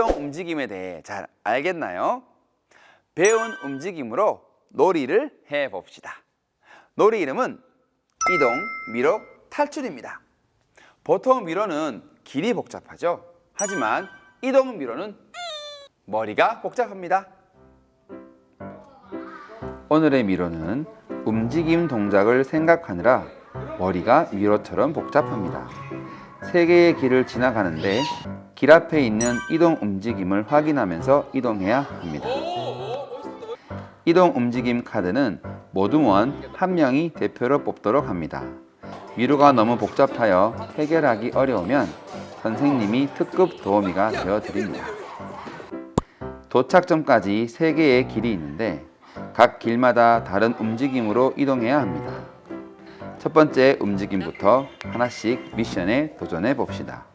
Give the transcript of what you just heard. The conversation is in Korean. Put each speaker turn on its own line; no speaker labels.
움직임에 대해 잘 알겠나요? 배운 움직임으로 놀이를 해 봅시다. 놀이 이름은 이동, 미로, 탈출입니다. 보통 미로는 길이 복잡하죠. 하지만 이동 미로는 머리가 복잡합니다. 오늘의 미로는 움직임 동작을 생각하느라 머리가 미로처럼 복잡합니다. 세 개의 길을 지나가는데 길 앞에 있는 이동 움직임을 확인하면서 이동해야 합니다. 이동 움직임 카드는 모두원 한 명이 대표로 뽑도록 합니다. 미로가 너무 복잡하여 해결하기 어려우면 선생님이 특급 도우미가 되어 드립니다. 도착점까지 세 개의 길이 있는데 각 길마다 다른 움직임으로 이동해야 합니다. 첫 번째 움직임부터 하나씩 미션에 도전해 봅시다.